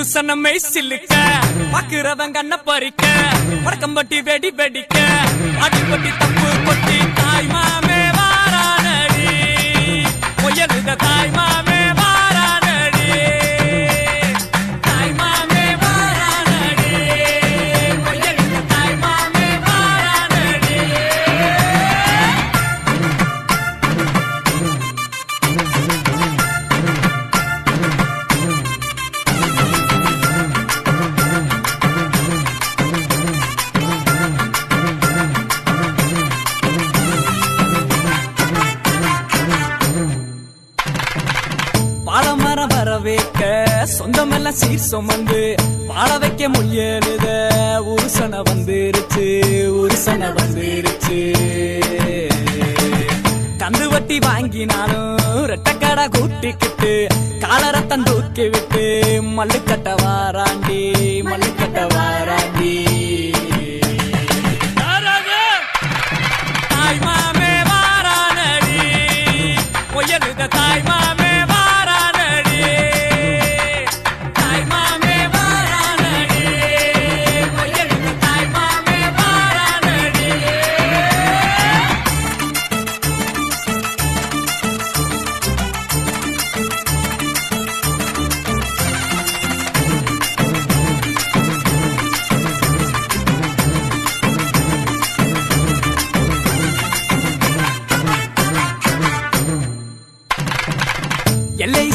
புருஷனமை சில்லுக்க பாக்குறவன் கண்ண பறிக்க வடக்கம்பட்டி வெடி வெடிக்க அடிப்பட்டி தப்பு கொட்டி தாய் மாமே வாரானடி பொயலுக தாய் மாமே. சொந்தமெல்லாம் சீர் சுமந்து வாழ வைக்க முயலுத உருசன வந்துருச்சு உருசன வந்துருச்சு. கந்து வட்டி வாங்கினாலும் ரெட்டக்கடை கூட்டிக்கிட்டு காலரத்தம் தூக்கி விட்டு மல்லுக்கட்ட வாராண்டி மல்லுக்கட்ட வாராண்டி.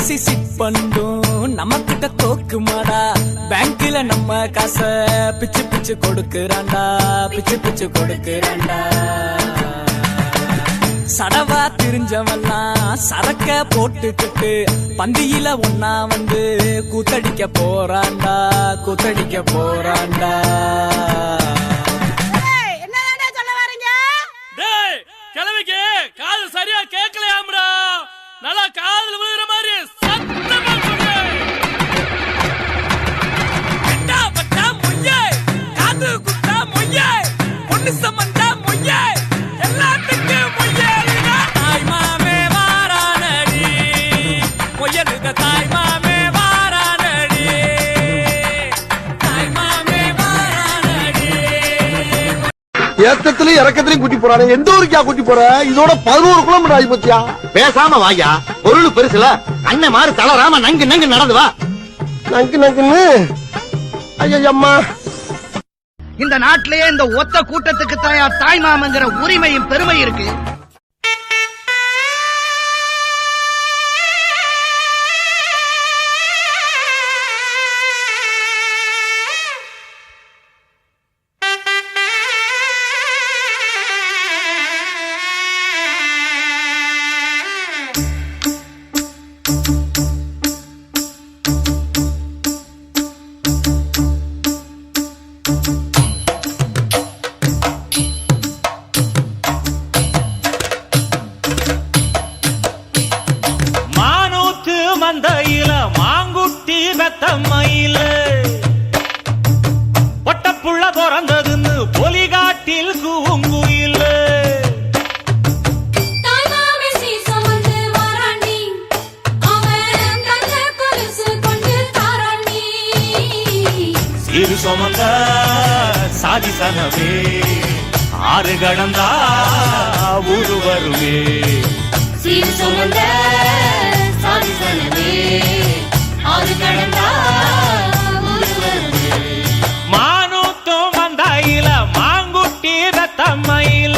சிட் பண்ணும். நம்ம கிட்ட தோக்கு மாடா பேங்க்ல நம்ம காசை பிச்சு பிச்சு கொடுக்கறான்டா. பிச்சு பிச்சு கொடுக்கறான்டா. சடவா திரிஞ்சவெல்லாம் சரக்க போட்டுக்கிட்டு பந்தியில ஒன்னா வந்து கூத்தடிக்க போறான்டா. கூத்தடிக்க போறான்டா. ஏய், என்னதாண்டா சொல்ல வரீங்க டேய் கிழவிக்கு காது சரியா கேட்கலையாம்டா ஏத்தத்திலயும் இறக்கத்திலயும் கூட்டி போறானே. எந்த ஊருக்கா கூட்டி போற? இதோட பதினோரு கிலோமீட்டர் ஆகி பத்தியா பேசாம வாயா பொருள் பெருசுல. அண்ணன் மாறு தளராம நங்கு நங்கு நடந்து வா. நங்கு நங்குன்னு? ஐயா அம்மா இந்த நாட்டிலேயே இந்த ஒத்த கூட்டத்துக்கு தாயா தாய் மாமங்கிற உரிமையும் பெருமை இருக்கு. சனவே ஆறு கடந்தா ஊரு வருவே சீர் சுமந்த சாதி சனவே ஆறு கடந்தா மானூத்தும் மந்தையில மாங்குட்டி ரத்தம்மையில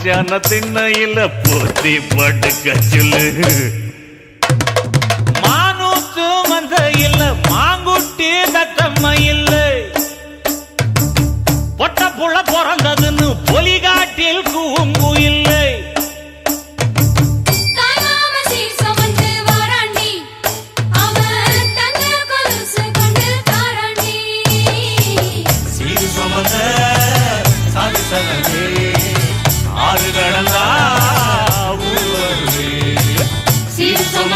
மச்சான திண்ணையில போத்தி படுக்க சொல்லு மானூத்து மந்த இல்ல மாங்குட்டி தத்தம்ம இல்ல பொட்ட புள்ள பிறந்ததுன்னு பொலிகாட்டில் கூம்பு இல்லை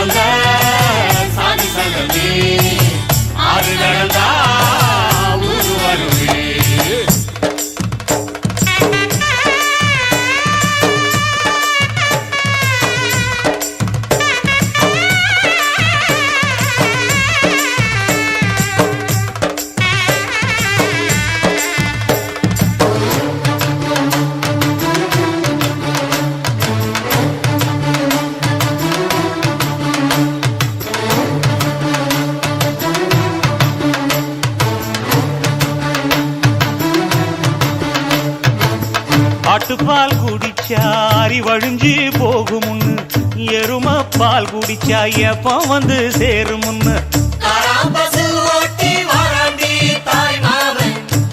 சீரு சாமி சாதி ஆறு கடந்தா அரி வழிஞ்சு போகுமுன்னு. எரும பால் குடிச்சா எப்ப வந்து சேருமுன்னு.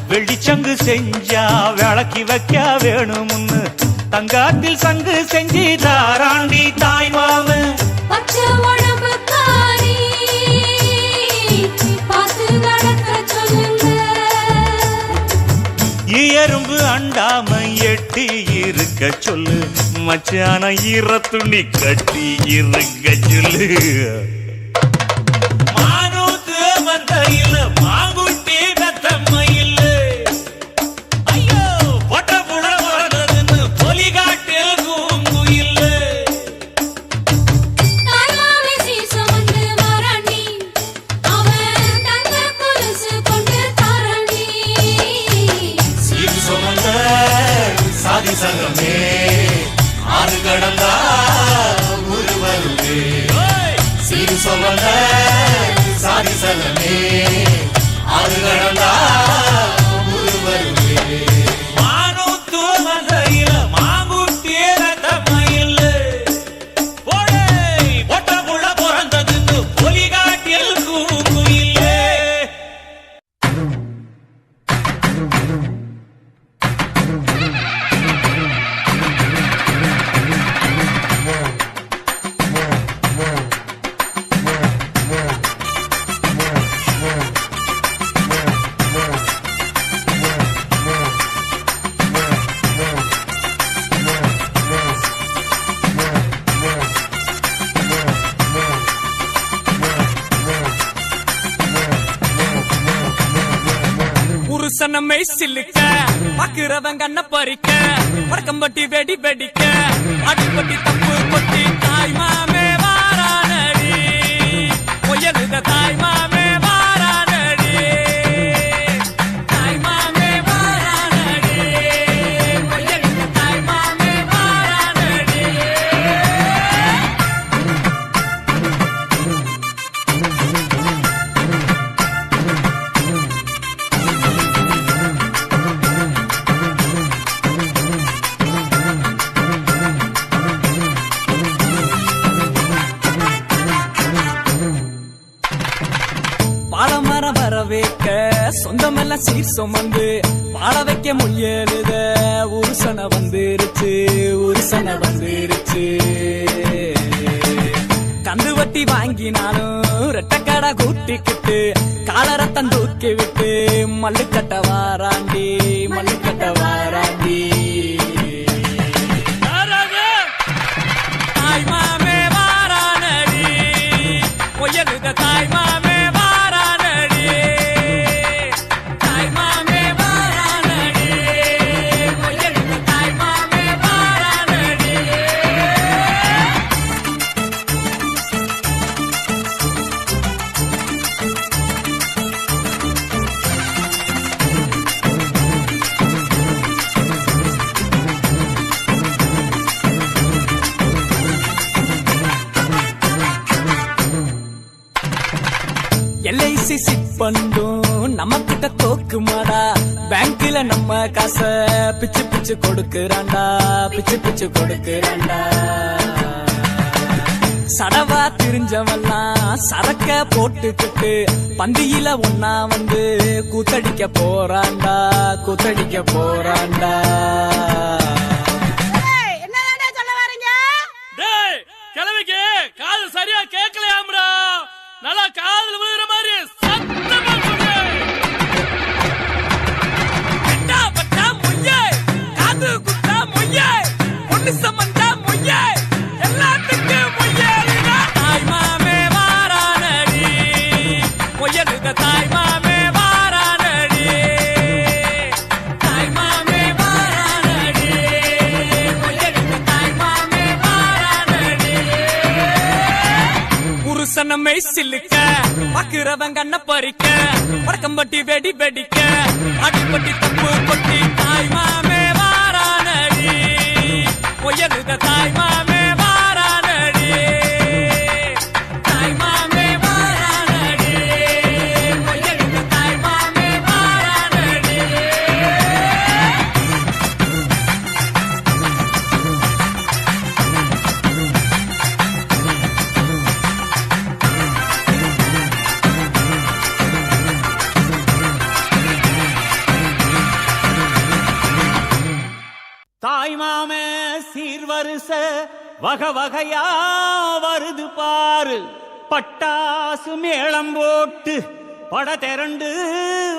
வெள்ளிச்சங்கு செஞ்சா விளக்கி வைக்க வேணுமுன்னு. தங்காத்தில் சங்கு செஞ்சு தாராண்டி தாய் மாமன். எறும்பு அண்டாம எட்டி இருக்க சொல்லு. மச்சான ஈர துணி கட்டி இருக்க சொல்லு. சில்லுக்க பாக்குறவங்க கண்ண பறிக்க வடக்கம்பட்டி வெடி வெடிக்க அடிப்பட்டி தப்பு பாலமரம் வர வைக்க சொந்தமெல்லாம் சீர் சுமந்து வாழ வைக்க முயலுத உருசன வந்துருச்சு உருசன வந்துருச்சு. கந்து வட்டி வாங்கினாலும் ரெட்டக்கடை கூட்டிக்கிட்டு காலரத்தம் தூக்கி விட்டு மல்லுக்கட்ட வாராண்டி மல்லுக்கட்ட வாராண்டி. மாடா பேங்க்ல நம்ம காச பிச்சு பிச்சு கொடுக்கறான்டா. பிச்சு பிச்சு கொடுக்கறான்டா. சடவா திரிஞ்சவெல்லாம் சரக்க போட்டுக்கிட்டு பந்தியில ஒன்னா வந்து கூத்தடிக்க போறான்டா. கூத்தடிக்க போறான்டா. ஏய், என்னதாண்டா சொல்ல வரீங்க? டேய் கிழவிக்கு காது சரியா கேட்கலையாம்டா நல்லா காதுல காது குத்தா மொய்யே பொண்ணு சம்பந்தா மொய்யே எல்லாத்துக்கும் மொய்யே தாய் மாமே வாரானடி பொய்யலுக தாய் மாமே வாரானடி. தாய் மாமே வாரானடி பொய்யலுக தாய் மாமே வாரானடி. புருஷனமை சில்லுக்க பாக்குறவன் கண்ண பறிக்க வடக்கம்பட்டி வெடி வெடிக்க அடிப்பட்டி தப்பு கொட்டி தாய் மாமே பொய்யலுக தாய்மா. வருது பாரு. பட்டாசு மேளம் போட்டு பட திரண்டு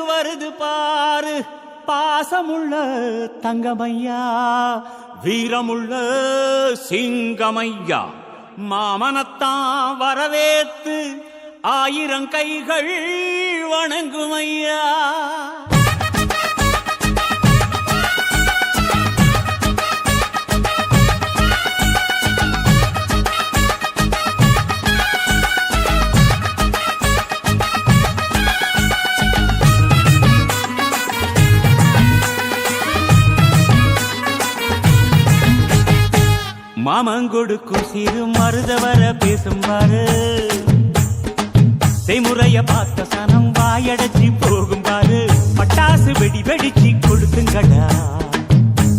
வருது பாரு. பாசமுள்ள தங்கமையா வீரமுள்ள சிங்கமையா. மாமனத்தான் வரவேத்து ஆயிரம் கைகள் வணங்குமையா. மாமங்கொடுக்கும் சிறு மருதவர பேசும்பாரு. செய்முறைய பார்த்த சனம் வாயடைச்சி போகும் பாரு பட்டாசு வெடி வெடிச்சு கொடுத்துங்கடா.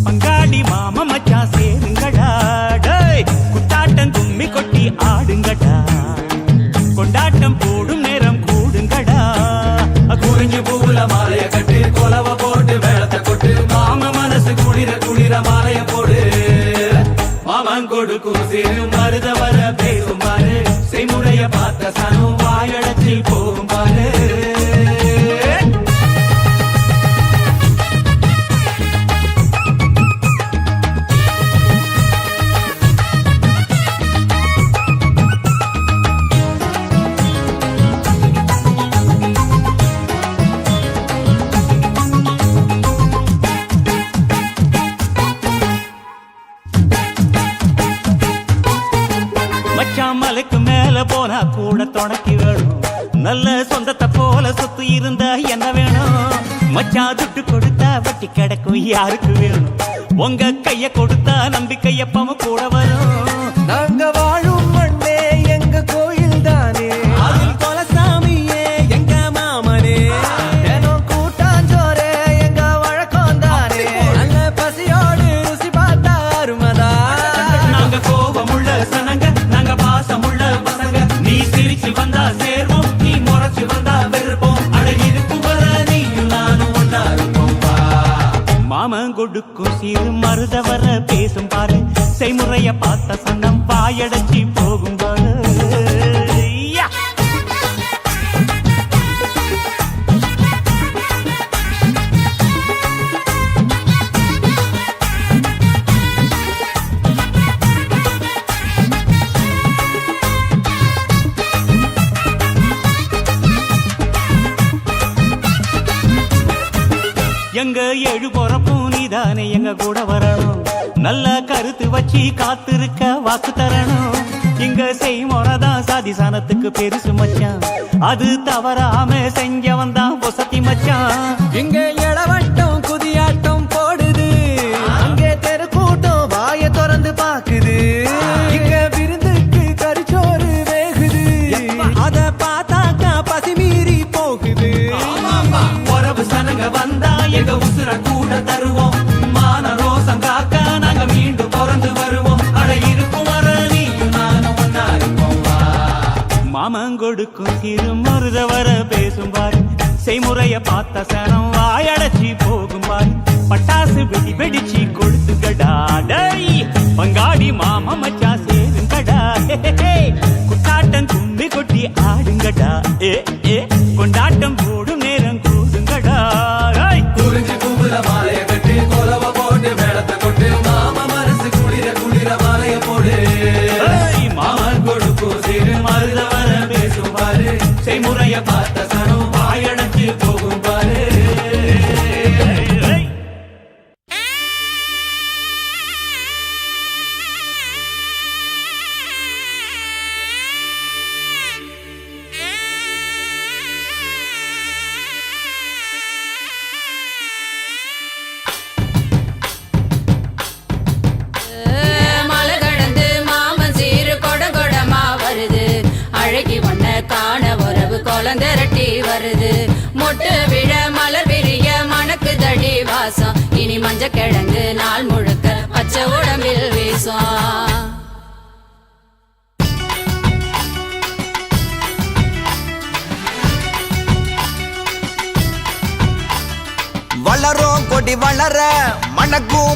பங்காளி மாம மச்சா சேருங்கடா. குத்தாட்டம் கும்மி கொட்டி ஆடுங்கடா. கொண்டாட்டம் போடும் நேரம் கூடுங்கடா. குறிஞ்சு பூவுல மாலைய தலைக்கு மேல போனா கூட துணைக்கு வேணும் நல்ல சொந்தத்தை போல சொத்து இருந்தா என்ன வேணும்? மச்சா துட்டு கொடுத்தா வட்டி கிடக்கும் யாருக்கு வேணும்? உங்க கைய கொடுத்தா நம்பிக்கை எப்பவும் கூட வரும். கொடுக்கும் சிறு மருத வர பேசும் பாரு. செய்முறைய பார்த்த சன்னம் வாயடைச்சி போகும் பாரு. எங்க எழு போறப்ப தானே எங்க கூட வரணும்? நல்ல கருத்து வச்சு காத்திருக்க வாக்கு தரணும். இங்க செய்மோனதான் சாதிசானத்துக்கு பெருசு மச்சான். அது தவறாம செஞ்சவன் தான் பொசத்தி மச்சான். இங்க இளவட்டம் குதியாட்டம் போடுது. அங்கே தெரு கூட்டம் வாய திறந்து பாக்குது இங்க விருந்துக்கு கரிச்சோறு வேகுது. அத பார்த்தாக்கா பசி மீறி போகுது. உறவு சனங்க வந்தா எங்க உசுர கூட தருவோம். கொடுக்கும் சிறு மருத வர பேசும் பாரு. செய்முறைய பார்த்த சனம் வாயடைச்சி போகும் பாரு. பட்டாசு வெடி வெடிச்சு கொடுத்து கடாடை பங்காடி மாமா மச்சா சேருங்கடா குட்டாட்டம் ஹே, கொட்டி ஆடுங்கடா ஏ ஏ. கொண்டாட்டம் போடு உறவு திரட்டி வருது. மொட்டு விழ மலர் விரிய மணக்கு தடி வாசம் இனி மஞ்ச கிழங்கு நாள் முழுக்க பச்சை உடம்பில் வீசும் வளரும் கொடி வளர மணக்கும்